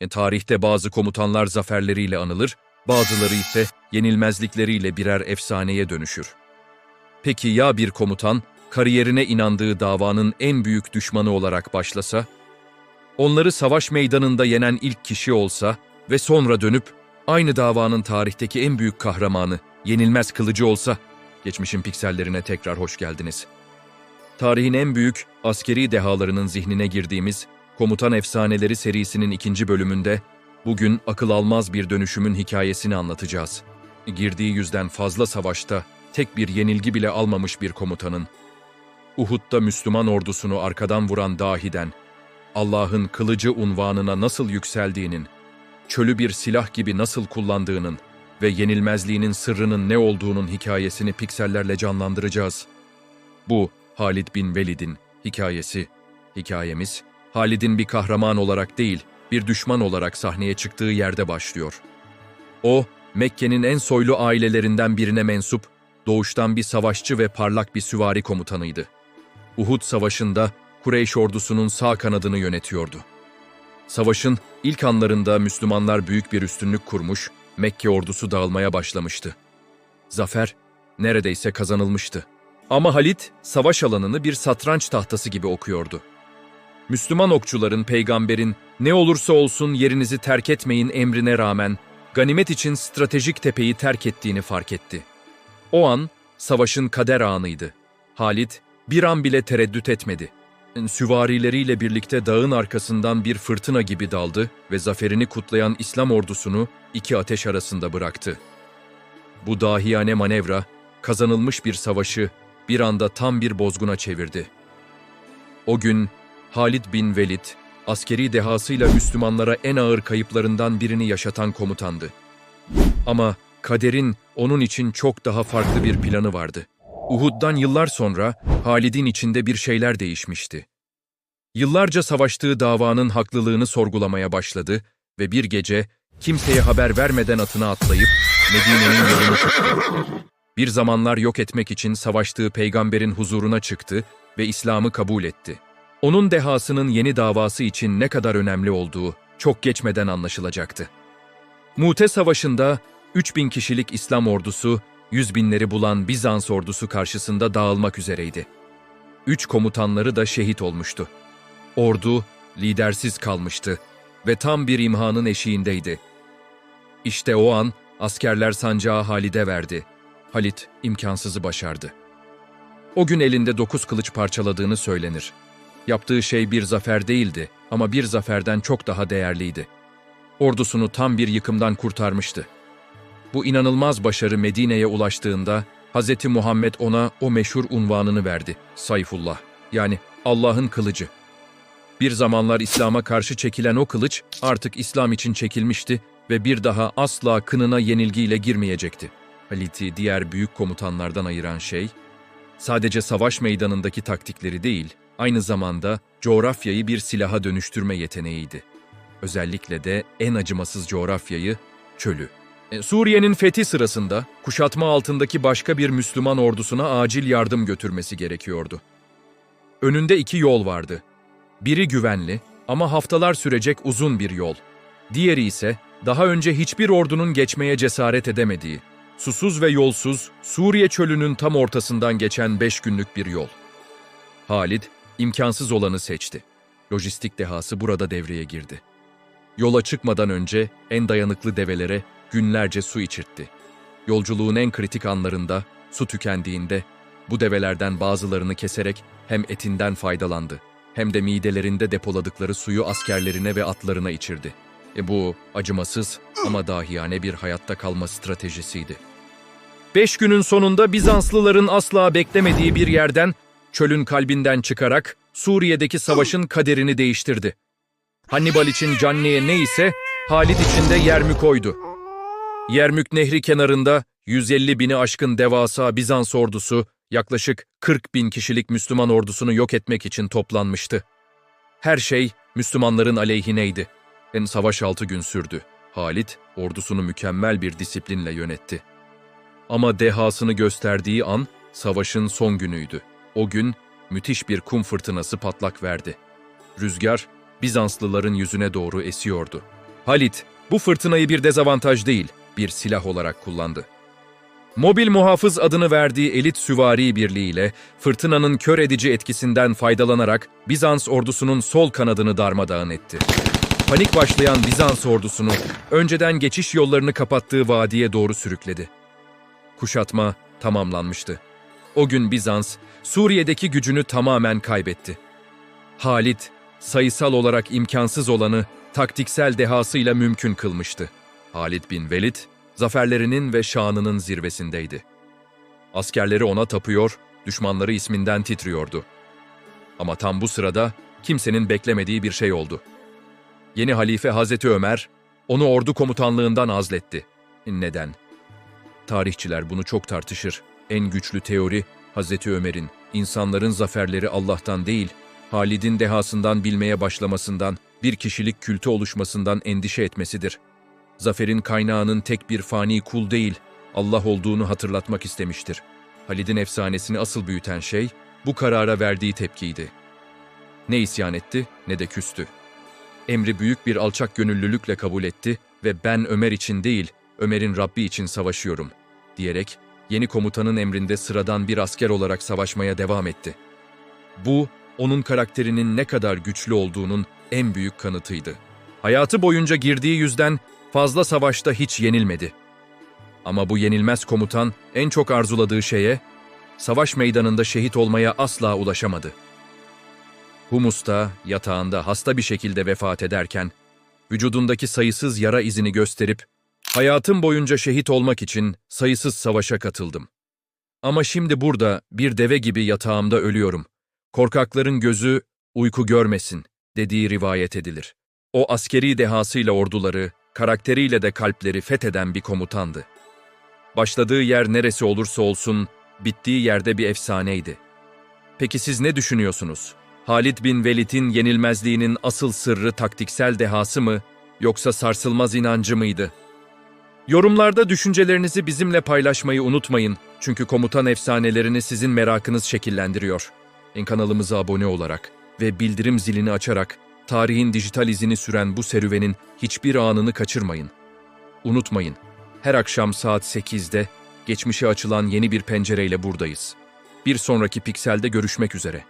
E, tarihte bazı komutanlar zaferleriyle anılır, bazıları ise yenilmezlikleriyle birer efsaneye dönüşür. Peki ya bir komutan, kariyerine inandığı davanın en büyük düşmanı olarak başlasa? Onları savaş meydanında yenen ilk kişi olsa ve sonra dönüp aynı davanın tarihteki en büyük kahramanı, yenilmez kılıcı olsa? Geçmişin piksellerine tekrar hoş geldiniz. Tarihin en büyük askeri dehalarının zihnine girdiğimiz Komutan Efsaneleri serisinin ikinci bölümünde bugün akıl almaz bir dönüşümün hikayesini anlatacağız. Girdiği yüzden fazla savaşta tek bir yenilgi bile almamış bir komutanın, Uhud'da Müslüman ordusunu arkadan vuran dahiden, Allah'ın kılıcı unvanına nasıl yükseldiğinin, çölü bir silah gibi nasıl kullandığının ve yenilmezliğinin sırrının ne olduğunun hikayesini piksellerle canlandıracağız. Bu Halid bin Velid'in hikayesi. Hikayemiz, Halid'in bir kahraman olarak değil, bir düşman olarak sahneye çıktığı yerde başlıyor. O, Mekke'nin en soylu ailelerinden birine mensup, doğuştan bir savaşçı ve parlak bir süvari komutanıydı. Uhud Savaşı'nda Kureyş ordusunun sağ kanadını yönetiyordu. Savaşın ilk anlarında Müslümanlar büyük bir üstünlük kurmuş, Mekke ordusu dağılmaya başlamıştı. Zafer neredeyse kazanılmıştı. Ama Halit savaş alanını bir satranç tahtası gibi okuyordu. Müslüman okçuların peygamberin ne olursa olsun yerinizi terk etmeyin emrine rağmen ganimet için stratejik tepeyi terk ettiğini fark etti. O an savaşın kader anıydı. Halit bir an bile tereddüt etmedi. Süvarileriyle birlikte dağın arkasından bir fırtına gibi daldı ve zaferini kutlayan İslam ordusunu iki ateş arasında bıraktı. Bu dahiyane manevra, kazanılmış bir savaşı bir anda tam bir bozguna çevirdi. O gün Halid bin Velid, askeri dehasıyla Müslümanlara en ağır kayıplarından birini yaşatan komutandı. Ama kaderin onun için çok daha farklı bir planı vardı. Uhud'dan yıllar sonra Halid'in içinde bir şeyler değişmişti. Yıllarca savaştığı davanın haklılığını sorgulamaya başladı ve bir gece kimseye haber vermeden atına atlayıp Medine'nin yolunu tuttu. Bir zamanlar yok etmek için savaştığı peygamberin huzuruna çıktı ve İslam'ı kabul etti. Onun dehasının yeni davası için ne kadar önemli olduğu çok geçmeden anlaşılacaktı. Mute Savaşı'nda 3000 kişilik İslam ordusu, yüz binleri bulan Bizans ordusu karşısında dağılmak üzereydi. Üç komutanları da şehit olmuştu. Ordu lidersiz kalmıştı ve tam bir imhanın eşiğindeydi. İşte o an askerler sancağı Halid'e verdi. Halit imkansızı başardı. O gün elinde dokuz kılıç parçaladığını söylenir. Yaptığı şey bir zafer değildi ama bir zaferden çok daha değerliydi. Ordusunu tam bir yıkımdan kurtarmıştı. Bu inanılmaz başarı Medine'ye ulaştığında Hz. Muhammed ona o meşhur unvanını verdi. Sayfullah yani Allah'ın kılıcı. Bir zamanlar İslam'a karşı çekilen o kılıç artık İslam için çekilmişti ve bir daha asla kınına yenilgiyle girmeyecekti. Halit'i diğer büyük komutanlardan ayıran şey, sadece savaş meydanındaki taktikleri değil, aynı zamanda coğrafyayı bir silaha dönüştürme yeteneğiydi. Özellikle de en acımasız coğrafyayı, çölü. E, Suriye'nin fethi sırasında kuşatma altındaki başka bir Müslüman ordusuna acil yardım götürmesi gerekiyordu. Önünde iki yol vardı. Biri güvenli ama haftalar sürecek uzun bir yol. Diğeri ise daha önce hiçbir ordunun geçmeye cesaret edemediği, susuz ve yolsuz Suriye çölünün tam ortasından geçen beş günlük bir yol. Halid, imkansız olanı seçti. Lojistik dehası burada devreye girdi. Yola çıkmadan önce en dayanıklı develere günlerce su içirtti. Yolculuğun en kritik anlarında, su tükendiğinde, bu develerden bazılarını keserek hem etinden faydalandı, hem de midelerinde depoladıkları suyu askerlerine ve atlarına içirdi. E bu acımasız ama dahiyane bir hayatta kalma stratejisiydi. Beş günün sonunda Bizanslıların asla beklemediği bir yerden, çölün kalbinden çıkarak Suriye'deki savaşın kaderini değiştirdi. Hannibal için Canne'ye neyse, Halid için de Yermük oydu. Yermük Nehri kenarında 150 bini aşkın devasa Bizans ordusu yaklaşık 40 bin kişilik Müslüman ordusunu yok etmek için toplanmıştı. Her şey Müslümanların aleyhineydi. En savaş altı gün sürdü. Halit ordusunu mükemmel bir disiplinle yönetti. Ama dehasını gösterdiği an savaşın son günüydü. O gün müthiş bir kum fırtınası patlak verdi. Rüzgar Bizanslıların yüzüne doğru esiyordu. Halit, bu fırtınayı bir dezavantaj değil, bir silah olarak kullandı. Mobil Muhafız adını verdiği elit süvari birliğiyle fırtınanın kör edici etkisinden faydalanarak Bizans ordusunun sol kanadını darmadağın etti. Panik başlayan Bizans ordusunu önceden geçiş yollarını kapattığı vadiye doğru sürükledi. Kuşatma tamamlanmıştı. O gün Bizans, Suriye'deki gücünü tamamen kaybetti. Halit, sayısal olarak imkansız olanı taktiksel dehasıyla mümkün kılmıştı. Halit bin Velid, zaferlerinin ve şanının zirvesindeydi. Askerleri ona tapıyor, düşmanları isminden titriyordu. Ama tam bu sırada kimsenin beklemediği bir şey oldu. Yeni halife Hazreti Ömer, onu ordu komutanlığından azletti. Neden? Tarihçiler bunu çok tartışır. En güçlü teori, Hazreti Ömer'in, insanların zaferleri Allah'tan değil, Halid'in dehasından bilmeye başlamasından, bir kişilik kültü oluşmasından endişe etmesidir. Zaferin kaynağının tek bir fani kul değil, Allah olduğunu hatırlatmak istemiştir. Halid'in efsanesini asıl büyüten şey, bu karara verdiği tepkiydi. Ne isyan etti, ne de küstü. Emri büyük bir alçak gönüllülükle kabul etti ve ben Ömer için değil, Ömer'in Rabbi için savaşıyorum, diyerek yeni komutanın emrinde sıradan bir asker olarak savaşmaya devam etti. Bu, onun karakterinin ne kadar güçlü olduğunun en büyük kanıtıydı. Hayatı boyunca girdiği yüzden fazla savaşta hiç yenilmedi. Ama bu yenilmez komutan en çok arzuladığı şeye, savaş meydanında şehit olmaya asla ulaşamadı. Humus'ta, yatağında hasta bir şekilde vefat ederken, vücudundaki sayısız yara izini gösterip, hayatım boyunca şehit olmak için sayısız savaşa katıldım. Ama şimdi burada bir deve gibi yatağımda ölüyorum. Korkakların gözü uyku görmesin dediği rivayet edilir. O askeri dehasıyla orduları, karakteriyle de kalpleri fetheden bir komutandı. Başladığı yer neresi olursa olsun, bittiği yerde bir efsaneydi. Peki siz ne düşünüyorsunuz? Halid bin Velid'in yenilmezliğinin asıl sırrı taktiksel dehası mı, yoksa sarsılmaz inancı mıydı? Yorumlarda düşüncelerinizi bizimle paylaşmayı unutmayın. Çünkü komutan efsanelerini sizin merakınız şekillendiriyor. En kanalımıza abone olarak ve bildirim zilini açarak tarihin dijital izini süren bu serüvenin hiçbir anını kaçırmayın. Unutmayın, her akşam saat 8'de geçmişe açılan yeni bir pencereyle buradayız. Bir sonraki pikselde görüşmek üzere.